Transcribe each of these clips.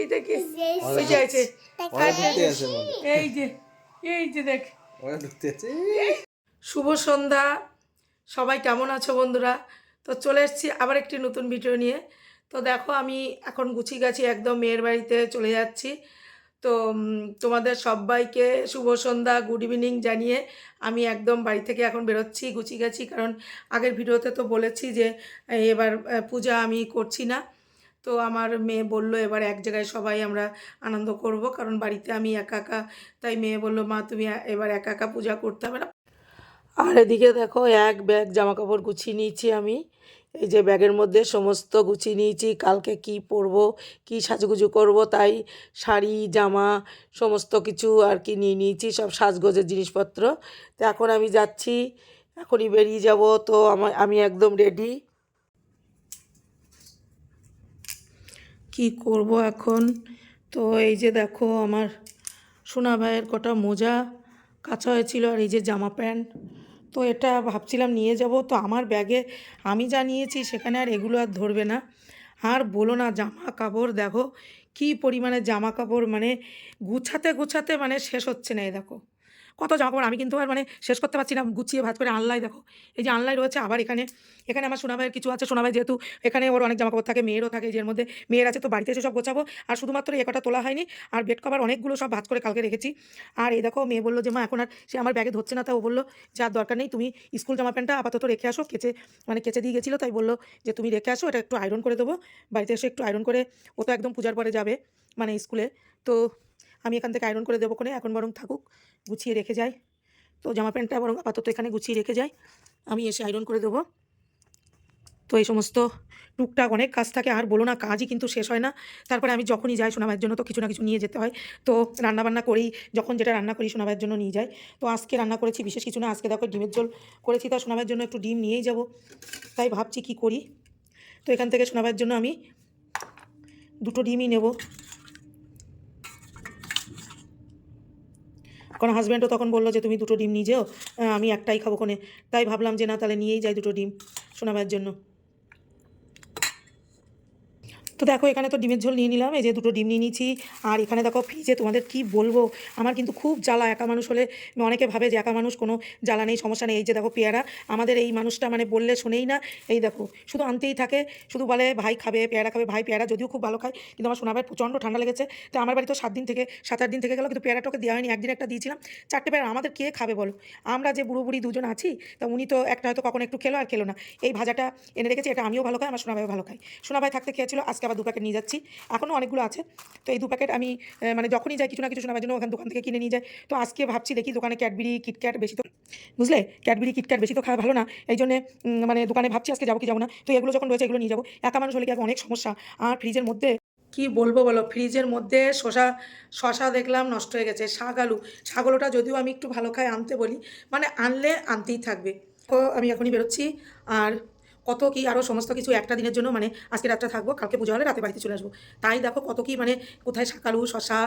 এইটা কি? ওই যে আছে। এই যে এই যে দেখ। শুভ সন্ধ্যা। সবাই কেমন আছো বন্ধুরা? তো চলে এসেছি আবার একটি নতুন ভিডিও নিয়ে। তো দেখো আমি এখন গুছি গাছি একদম মেয়ের বাড়িতে চলে যাচ্ছি। তো তোমাদের সবাইকে শুভ সন্ধ্যা গুড ইভিনিং জানিয়ে আমি একদম বাড়ি থেকে এখন বেরোচ্ছি গুছি গেছি। কারণ আগের ভিডিওতে তো বলেছি যে এবার পূজা আমি করছি না। তো আমার মেয়ে বলল, এবার এক জায়গায় সবাই আমরা আনন্দ করব, কারণ বাড়িতে আমি একা একা। তাই মেয়ে বলল, মা, তুমি এবার একা একা পূজা করতে হবে না। আর এদিকে দেখো, এক ব্যাগ জামা কাপড় গুছিয়ে নিয়েছি আমি। এই যে ব্যাগের মধ্যে সমস্ত গুছিয়ে নিয়েছি, কালকে কি পরবো, কি সাজুগুজু করব, তাই শাড়ি, জামা, সমস্ত কিছু আর কি নিয়ে নিয়েছি, সব সাজগোজের জিনিসপত্র। তো এখন আমি যাচ্ছি, এখনই বেরিয়ে যাব, তো আমি একদম রেডি কি করব এখন? তো এই যে দেখো আমার সোনা ভাইয়ের কটা মোজা কাঁচা হয়েছিল আর এই যে জামা প্যান্ট। তো এটা ভাবছিলাম নিয়ে যাব, তো আমার ব্যাগে আমি যা নিয়েছি সেখানে আর এগুলো আর ধরবে না। আর বলো না, জামা কাপড় দেখো, কী পরিমাণে জামা কাপড় মানে গুছাতে গুছাতে মানে শেষ হচ্ছে না, এই দেখো। কত জামা কাপড় আমি কিন্তু আর মানে শেষ করতে পারছি না, গুছিয়ে ভাজ করে আনলাই দেখো। এই যে আনলাই রয়েছে আবার এখানে এখানে আমার সোনা ভাইয়ের কিছু আছে। সোনা ভাই যেহেতু এখানে ওর অনেক জামা কাপড় থাকে, মেয়েরও থাকে, যে মধ্যে মেয়ের আছে তো বাড়িতে এসে সব গোছাবো। আর শুধুমাত্র এ কটা তোলা হয়নি, আর বেড কভার অনেকগুলো সব ভাজ করে কালকে রেখেছি। আর এই দেখো, মেয়ে বলল যে, মা, এখন আর সে আমার ব্যাগে ধরছে না। তা ও বলল, যে আর দরকার নেই, তুমি স্কুল জামা প্যান্টটা আপাতত রেখে আসো, কেচে মানে কেচে দিয়ে গেছিল। তাই বলল যে, তুমি রেখে আসো, এটা একটু আয়রন করে দেবো। বাড়িতে এসে একটু আয়রন করে, ও তো একদম পূজার পরে যাবে মানে স্কুলে। তো আমি এখান থেকে আয়রন করে দেবো কোনে এখন বরং থাকুক, গুছিয়ে রেখে যাই তো জামা প্যান্টটা বরং আপাতত এখানে গুছিয়ে রেখে যাই আমি এসে আয়রন করে দেবো। তো এই সমস্ত টুকটাক অনেক কাজ থাকে, আর বলো না, কাজই কিন্তু শেষ হয় না। তারপরে আমি যখনই যাই সোনাভাইয়ের জন্য, তো কিছু না কিছু নিয়ে যেতে হয়। তো রান্নাবান্না করেই, যখন যেটা রান্না করি সোনাভাইয়ের জন্য নিয়ে যাই। তো আজকে রান্না করেছি বিশেষ কিছু না, আজকে দেখো ডিমের ঝোল করেছি, তা সোনাভাইয়ের জন্য একটু ডিম নিয়েই যাব। তাই ভাবছি কি করি? তো এখান থেকে সোনাভাইয়ের জন্য আমি দুটো ডিমই নেব। কারণ হাজব্যান্ডও তখন বলল যে, তুমি দুটো ডিম নিয়ে যেও আমি একটাই খাব কোনে তাই ভাবলাম যে, না, তাহলে নিয়েই যাই দুটো ডিম শোনাবার জন্য। তো দেখো, এখানে তো ডিমের ঝোল নিয়ে নিলাম। এই যে দুটো ডিম নিয়ে নিয়েছি। আর এখানে দেখো, ফ্রিজে তোমাদের কি বলব? আমার কিন্তু খুব জ্বালা। একা মানুষ হলে অনেকে ভাবে যে একা মানুষ কোনো জ্বালা নেই, সমস্যা নেই। এই যে দেখো, পেয়ারা। আমাদের এই মানুষটা মানে বললে শোনেই না। এই দেখো, শুধু আনতেই থাকে। শুধু বলে, ভাই খাবে, পেয়ারা খাবে। ভাই পেয়ারা যদিও খুব ভালো খায়, কিন্তু আমার সোনাবার প্রচণ্ড ঠান্ডা লেগেছে। তো আমার বাড়ি তো সাত দিন থেকে, সাত আট দিন থেকে গেল, কিন্তু পেয়ারাটা ওকে দেওয়া হয়নি। একদিন একটা দিয়েছিলাম। চারটে পেয়ারা। আমাদের কে খাবে বলো? আমরা যে বুড়ো বুড়ি দুজন আছি, তা উনি তো একটা হয়তো কখনো একটু খেলো আর খেলো না। এই ভাজাটা এনে রেখেছি, এটা আমিও ভালো খাই, আমার সোনাভাইও ভালো খাই সোনাভাই থাকতে খেয়েছিল, আজকে আবার দু প্যাকেট নিয়ে যাচ্ছি। এখনও অনেকগুলো আছে। তো এই দু প্যাকেট আমি মানে যখনই যাই কিছু না কিছু সোনাভাইয়ের জন্য ওখান দোকান থেকে কিনে নিয়ে যাই। তো আজকে ভাবছি দেখি দোকানে ক্যাডবেরি কিটক্যাট বেশি তো বুঝলে? ক্যাডবেরি কিটক্যাট বেশি তো খাওয়া ভালো না। এই জন্য মানে দোকানে ভাবছি আজকে যাব কি যাব না। তো এগুলো যখন রয়েছে এগুলো নিয়ে যাব। একা মানুষ হলে কি অনেক সমস্যা? আর ফ্রিজের মধ্যে কি বলব বলো? ফ্রিজের মধ্যে শশা শশা দেখলাম নষ্ট হয়ে গেছে। শাক, আলু। শাক যদিও আমি একটু ভালো খাই আনতে বলি। মানে আনলে আনতেই থাকবে। তো আমি এখনই বেরোচ্ছি। আর কত কি আরও সমস্ত কিছু একটা দিনের জন্য মানে আজকে রাতটা থাকব, কালকে পুজো হলে রাতে বাড়িতে চলে আসব। তাই দেখো কত কি মানে কোথায় শাকালু, শশা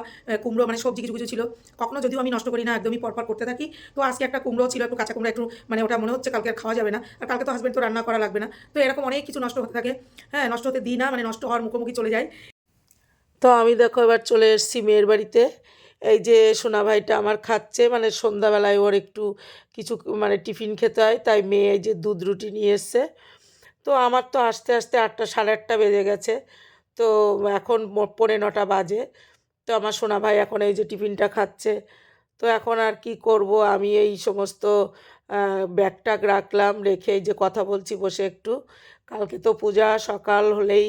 কুমড়ো মানে সবজি কিছু কিছু ছিল। কখনো যদিও আমি নষ্ট করি না, একদমই পরপর করতে থাকি। তো আজকে একটা কুমড়ো ছিল, একটু কাঁচা কুমড়ো, একটু মানে ওটা মনে হচ্ছে কালকে আর খাওয়া যাবে না। আর কালকে তো হাজবেন্ড তো রান্না করা লাগবে না। তো এরকম অনেক কিছু নষ্ট হতে থাকে। হ্যাঁ নষ্ট হতে দিই না মানে নষ্ট হওয়ার মুখোমুখি চলে যায় তো আমি দেখো এবার চলে এসেছি মেয়ের বাড়িতে। এই যে সোনা ভাইটা আমার খাচ্ছে মানে সন্ধ্যাবেলায় ওর একটু কিছু মানে টিফিন খেতে হয়। তাই মেয়ে এই যে দুধ রুটি নিয়ে এসছে। তো আমার তো আস্তে আস্তে আটটা সাড়ে আটটা বেজে গেছে। তো এখন পৌনে নটা বাজে। তো আমার সোনা ভাই এখন এই যে টিফিনটা খাচ্ছে। তো এখন আর কি করব? আমি এই সমস্ত আহ, ব্যাগ ট্যাগ রাখলাম রেখে এই যে কথা বলছি বসে একটু। কালকে তো পূজা সকাল হলেই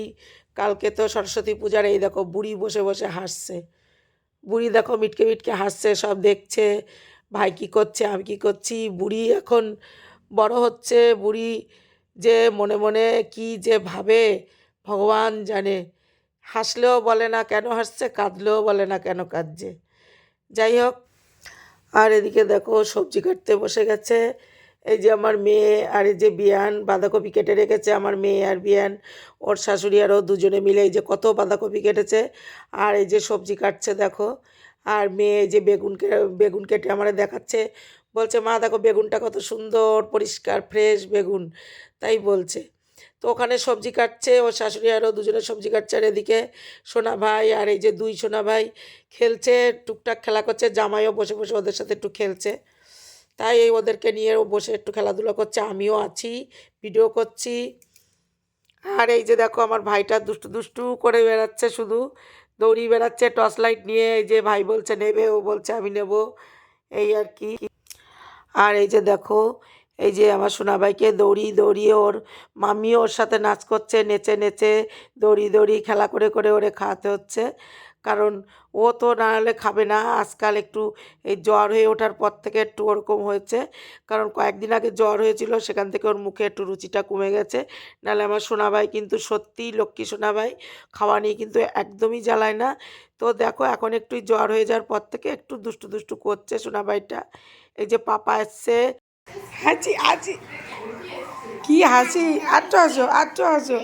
কালকে তো সরস্বতী পূজার এই দেখো বুড়ি বসে বসে হাসছে। বুড়ি দেখো মিটকে মিটকে হাসছে সব দেখছে। ভাই কী করছে? আমি কী করছি? বুড়ি এখন বড় হচ্ছে বুড়ি যে মনে মনে কি যে ভাবে, ভগবান জানে। হাসলেও বলে না কেন হাসছে, কাঁদলেও বলে না কেন কাঁদছে। যাই হোক, আর এদিকে দেখো সবজি কাটতে বসে গেছে। এই যে আমার মেয়ে আর এই যে বিয়ান, বাঁধাকপি কেটে রেখেছে আমার মেয়ে আর বিয়ান। ওর শাশুড়ি আরও দুজনে মিলে এই যে কত বাঁধাকপি কেটেছে। আর এই যে সবজি কাটছে দেখো। আর মেয়ে যে বেগুন বেগুন কেটে আমার দেখাচ্ছে। বলছে, মা, দেখো বেগুনটা কত সুন্দর, পরিষ্কার ফ্রেশ বেগুন। তাই বলছে। তো ওখানে সবজি কাটছে ওর শাশুড়ি আরও দুজনে সবজি কাটছে। আর এদিকে সোনা ভাই আর এই যে দুই সোনা ভাই খেলছে, টুকটাক খেলা করছে, জামাইও বসে বসে ওদের সাথে একটু খেলছে। তাই এই ওদেরকে নিয়ে ও বসে একটু খেলাধুলা করছে, আমিও আছি, ভিডিও করছি। আর এই যে দেখো আমার ভাইটা দুষ্টু দুষ্টু করে বেড়াচ্ছে, শুধু দৌড়ি বেড়াচ্ছে, টর্চ লাইট নিয়ে এই যে ভাই বলছে, নেবে, ও বলছে, আমি নেব। এই আর কি। আর এই যে দেখো, এই যে আমার সোনাবাইকে দৌড়ি দৌড়িয়ে ওর মামিও ওর সাথে নাচ করছে, নেচে নেচে দৌড়ি দৌড়ি খেলা করে করে ওরে খাওয়াতে হচ্ছে। কারণ ও তো না হলে খাবে না। আজকাল একটু এই জ্বর হয়ে ওঠার পর থেকে একটু ওরকম হয়েছে। কারণ কয়েকদিন আগে জ্বর হয়েছিল, সেখান থেকে ওর মুখে একটু রুচিটা কমে গেছে। নাহলে আমার সোনাবাই কিন্তু সত্যিই লক্ষ্মী সোনাবাই খাওয়া নিয়ে কিন্তু একদমই জ্বালায় না। তো দেখো, এখন একটু জ্বর হয়ে যাওয়ার পর থেকে একটু দুষ্টু দুষ্টু করছে সোনাবাইটা এই যে পাপা এসছে। হাসি হাসি কি হাসি আটটু হাসো আটটু হাসো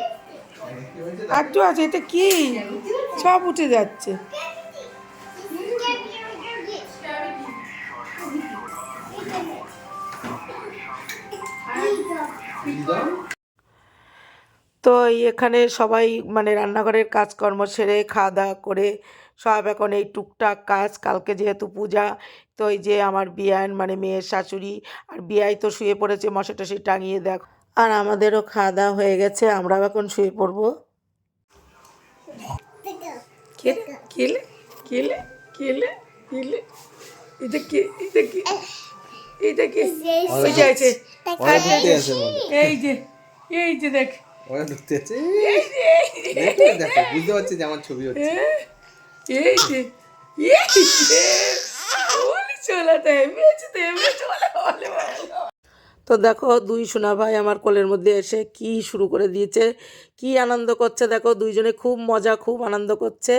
আটটু হাসো এটা কি? সব উঠে যাচ্ছে। তো এখানে সবাই মানে রান্নাঘরের কাজকর্ম সেরে খাওয়া দাওয়া করে সব এখন এই টুকটাক কাজ। কালকে যেহেতু পূজা তো এই যে আমার বিয়ান মানে মেয়ের শাশুড়ি আর বিয়াই তো শুয়ে পড়েছে মশা টশি টাঙিয়ে দেখো। আর আমাদেরও খাওয়া দাওয়া হয়ে গেছে আমরাও এখন শুয়ে পড়ব। কেলে কেলে কেলে কেলে কেলে এটা কি? এটা কি? এটা কি? ওই যে আছে। ওরা ঢুকতে আছে এই যে এই যে দেখ। ওরা ঢুকতে আছে। দেখো দেখো বুঝতে পারছি যে আমার ছবি হচ্ছে। এই তো দেখো, দুই সোনা ভাই আমার কোলের মধ্যে এসে কি শুরু করে দিয়েছে, কি আনন্দ করছে, দেখো, দুইজনে খুব মজা, খুব আনন্দ করছে।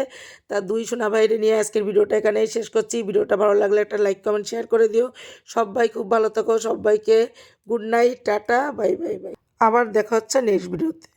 তা দুই সোনা ভাইরে নিয়ে আজকের ভিডিওটা এখানেই শেষ করছি। ভিডিওটা ভালো লাগলে একটা লাইক, কমেন্ট, শেয়ার করে দিও। সবাই খুব ভালো থাকো, সবাইকে good night, tata, bye bye bye. আবার দেখা হচ্ছে নেক্সট ভিডিওতে